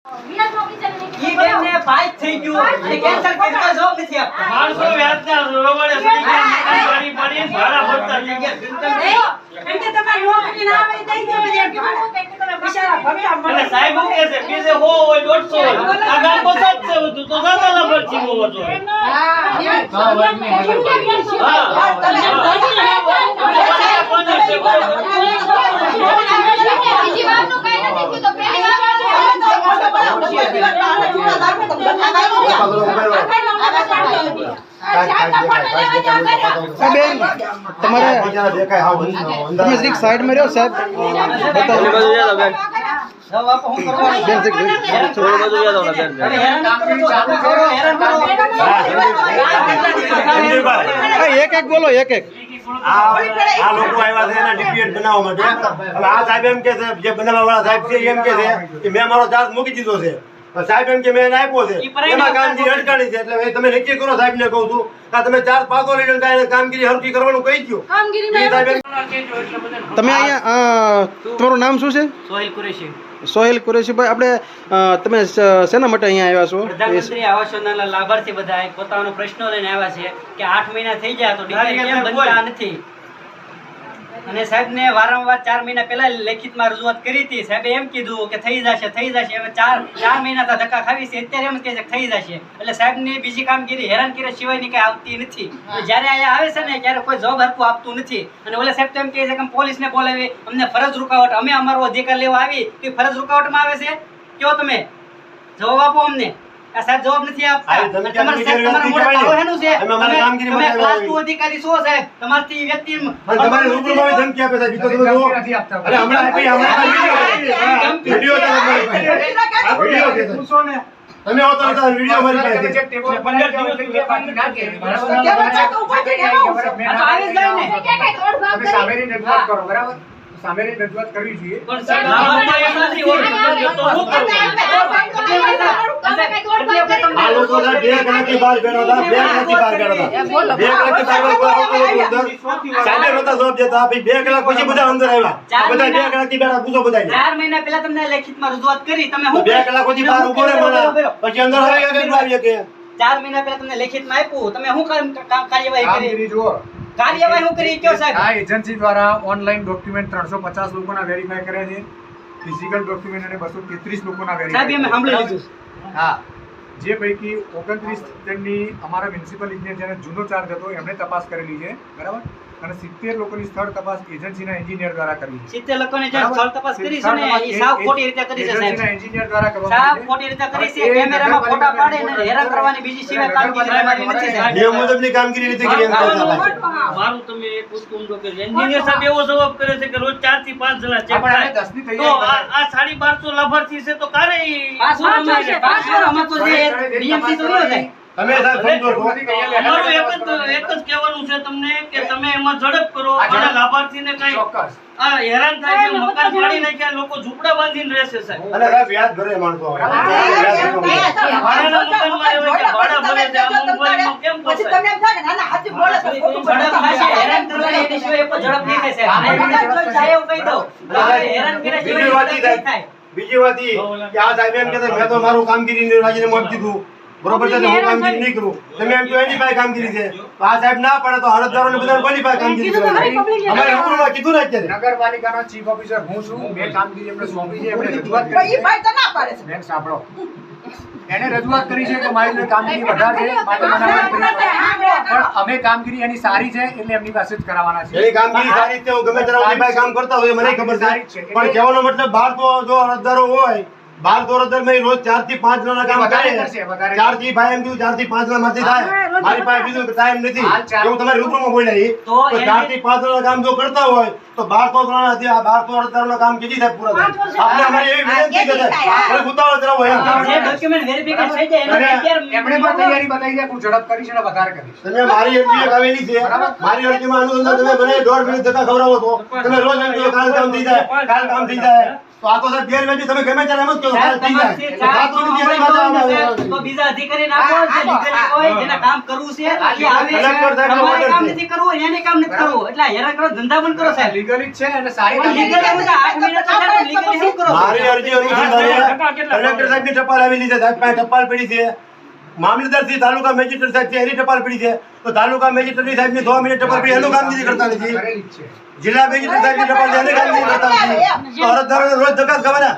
ઈ બેનને ફાઇટ થઈ ગયું અને કેન્સલ કરી તો જોબ નથી આપતા માણસો વ્યાજના રોવાડે સડી ગયા, પડી પડીને ભાડા ભરતા થઈ ગયા. અને સાહેબ શું કહે છે? બીજે સો હોય, દોઢસો હોય. આ ગામ પસાર જ છે બધું. તો સાદા લાભાર છે બહુ હતો. બીજી વારનું કાંઈ નથી થયું તો પહેલી આ બેન તમારે તમે જરીક સાઈડમાં રહ્યો સાહેબ બતાવો હવે બાપુ શું કરવાનું? બેન જરીક હેરાન કરો. હવે હેરાન જ એક એક બોલો એક એક આ લોકો આવ્યા છે એના ડિપીએટ બનાવવા માટે આ સાહેબ એમ કે છે જે બનાવવા વાળા સાહેબ છે એમ કે છે કે મેં મારો ચાર્જ મૂકી દીધો છે સાહેબ એમ કે મેં આપ્યો છે. એમાં કામગીરી અટકાણી છે એટલે તમે નક્કી કરો સાહેબ ને કહું છું આ તમે ચાર પાકો લઈને કાંઈ કામગીરી હરકી કરવાનું કહી એમ તમે અહીંયા તમારું નામ શું છે? સોહેલ કુરેશી. સોહેલ કુરેશીભાઈ આપણે તમે શેના માટે અહીંયા આવ્યા છો? પ્રધાનમંત્રી આવાસ યોજનાના લાભાર્થી બધા પોતાનો પ્રશ્નો લઈને આવ્યા છે કે આઠ મહિના થઈ ગયા તો ડિગ્રી કેમ બનતા નથી? અને સાહેબને વારંવાર ચાર મહિના પહેલા લેખિતમાં રજૂઆત કરી હતી. સાહેબે એમ કીધું કે થઈ જશે થઈ જશે. હવે ચાર ચાર મહિના તો ધક્કા ખાવી છે. અત્યારે એમ કહે છે થઈ જશે. એટલે સાહેબની બીજી કામગીરી હેરાન કર્યા સિવાયની કંઈ આવતી નથી. જ્યારે અહીંયા આવે છે ને ત્યારે કોઈ જવાબ હરખું આપતું નથી. અને ઓલા સાહેબ તો એમ કહે છે કે પોલીસને બોલાવી અમને ફરજ રૂકાવટ અમે અમારો અધિકાર લેવા આવી. તો ફરજ રૂકાવટમાં આવે છે? કયો તમે? જવાબ આપો અમને. સાહેબ જવાબ નથી આપતા. તમે ને. છે. અમે અમારી તમે- તમે ક્લાસ આવી. ટુ અધિકારી છો સાહેબ. તમારથી વ્યક્તિ તમારે રૂબરૂમાં ધમકી આપે સાહેબ. તો તમે જુઓ. અરે હમણાં આપી હમણાં આપી વીડિયો છે તમારી પાસે. આ વીડિયો છે. સાહેબ. તમે આવો તો તારા વીડિયો મારી પાસે છે. પણ સાહેબ, ના, લાભાર્થી એમ નથી ઓળખતો, તો શું કરવું? આ લોકો બે કલાકથી બહાર બેઠા હતા, બે કલાકથી બહાર બેઠા હતા. બે કલાકથી બહાર અંદર. સાહેબે નહોતા જવાબ દેતા. પછી બે કલાક પછી બધા અંદર આવ્યા. ચાર બધા બે મહિના- કલાકથી બેઠા, પૂછો બધાને. ચાર મહિના પહેલા તમને લેખિતમાં રજૂઆત કરી તમે તો બે કલાક પછી બહાર ઊભો રહે પછી અંદર આવી ગયા? ચાર મહિના પહેલા તમને લેખિતમાં આપ્યું તમે શું કાર્યવાહી કરી કાર્યવાહી હું કરી કયો સાહેબ? આ એજન્સી દ્વારા ઓનલાઈન ડોક્યુમેન્ટ ત્રણસો પચાસ લોકોના વેરીફાઈ કર્યા છે. ફિઝિકલ ડોક્યુમેન્ટ અને બસો તેત્રીસ લોકોના સાહેબ અમે સાંભળી લીધું હા. જે પૈકી ઓગણત્રીસ જણની અમારા મ્યુનિસિપલ ઇજનેર જેને જૂનો ચાર્જ હતો એમણે તપાસ કરેલી છે. બરાબર? અને સિત્તેર લોકોની સ્થળ તપાસ એજન્સીના એન્જિનિયર દ્વારા કરી સિત્તેર લોકોની સ્થળ તપાસ કરી છે ને એ સાવ ખોટી રીતે કરી છે સાહેબ. એન્જિનિયર દ્વારા કરવામાં સાવ ખોટી રીતે કરી છે. કેમેરામાં ફોટા પાડે ને હેરાન કરવાની બીજી સિવાય કામગીરી અમારી નથી સાહેબ. નિયમ મુજબની કામગીરી નથી કરી એમ મારું તમે એક ઊંધો કરી એન્જિનિયર સાહેબ એવો જવાબ કરે છે કે રોજ ચારથી પાંચ જણા ચેક થાય તો આ આ સાડી બારસો લાભાર્થી છે તો કારે ઈ- અમારે પાછો અમારે તો જે નિયમથી તો ન સાહેબ તમે સાહેબ સમજો અમારું એક જ એક જ કહેવાનું છે તમને કે તમે એમાં ઝડપ કરો અને લાભાર્થીને કઈ ચોક્કસ. આ હેરાન થાય છે મકાન પાડી નાખ્યા લોકો ઝૂંપડા બાંધીને રહેશે સાહેબ? અને સાહેબ વ્યાજ ભરે માણસો ભાડાના મકાનમાં રહેવાય છે, ભાડા ભરે છે, આ મોંઘવારીમાં કેમ પોસાય? ઝડપ થશે હેરાન કરવાની એની સિવાય કોઈ ઝડપ નહીં થાય સાહેબ આ એવું કહી દઉં હેરાન કર્યા બીજી વાત બીજી કે આ સાહેબ એમ કહેતા મેં તો મારું કામગીરી રાજીનામું આપી દીધું. બરોબર છે હું કામગીરી નહીં કરું. તમે એમ કહો એની પાસે કામગીરી છે. તો આ સાહેબ ના પડે તો અરજદારોને બધાને કોની પાસે કામગીરી છે? અમારે રૂબરૂમાં કીધું ને અત્યારે. નગરપાલિકાનો ચીફ ઓફિસર હું છું મેં કામગીરી એમને સોંપી છે એમણે રજૂઆત કરી છે. બેન સાંભળો. એને રજૂઆત કરી છે કે મારી કામગીરી વધારે છે. પણ અમે કામગીરી એની સારી છે એટલે એમની પાસે જ કરાવવાના છે એની કામગીરી સારી રીતે હું ગમે ત્યારે ભાઈ કામ કરતા હોય મને ખબર સારી છે છે. પણ કહેવાનો મતલબ બહાર તો જો અરજદારો હોય બાર તો અરજદાર રોજ ચારથી પાંચ ના કામ વધારે ચારથી ભાઈ એમ કીધું ચારથી પાંચ ના માંથી થાય. મારી પાસે બીજું ટાઈમ નથી. હાલ તમારે એવું તમારી બોલ્યા ઈ. તો ચારથી પાંચ ના કામ જો કરતા હોય તો બાર તો હતી આ બાર તો અરજદારોના કામ કીધી થાય પૂરા થાય. આપણે અમારી એવી વિનંતી છે અરે ઉતાવળ કરાવો એમ. ડોક્યુમેન્ટ વેરિફિકેશન થઈ જાય એનો અત્યારે એમણે પણ તૈયારી બતાવી છે હું ઝડપ કરીશ અને વધારે કરીશ તમે મારી અરજી આવેલી છે. મારી અરજીમાં અનુસંધાન તમે મને દોઢ મિનિટ જતા ખવડાવો છો. તમે રોજ એમ કાલ કામ થઈ જાય કાલ કામ થઈ જાય. તો આ તો સાહેબ ગેરવેજી તમે ગમે ત્યારે એમ જ કહો સાહેબ, તમારથી ચાર તો સાહેબ, બીજા અધિકારીને આપો જે legally હોય, જેને કામ કરવું છે, એ આવે છે. તમારે કામ નથી કરવું, એને કામ નથી કરવું. એટલે હેરા કરો, ધંધા બંધ કરો, સાહેબ. લીગલી છે અને સારી લીગલી legally આઠ મહિના તો સાહેબ, legally શું કરો? મારી અરજી અરજી કલેક્ટર સાહેબની ટપાલ આવેલી છે સાહેબ પાસે ટપાલ પડી છે? મામલતદાર શ્રી તાલુકા મેજિસ્ટ્રેટ સાહેબ છે એની ટપાલ પડી છે. તો તાલુકા મેજિસ્ટ્રેટ સાહેબની સો મિનિટ ટપાલ પડી એનું કામગીરી કરતા નથી. જિલ્લા મેજિસ્ટ્રેટ સાહેબની ટપાલ છે એની કામગીરી કરતા નથી. તો અરજદારોને રોજ ધક્કા ખાવાના.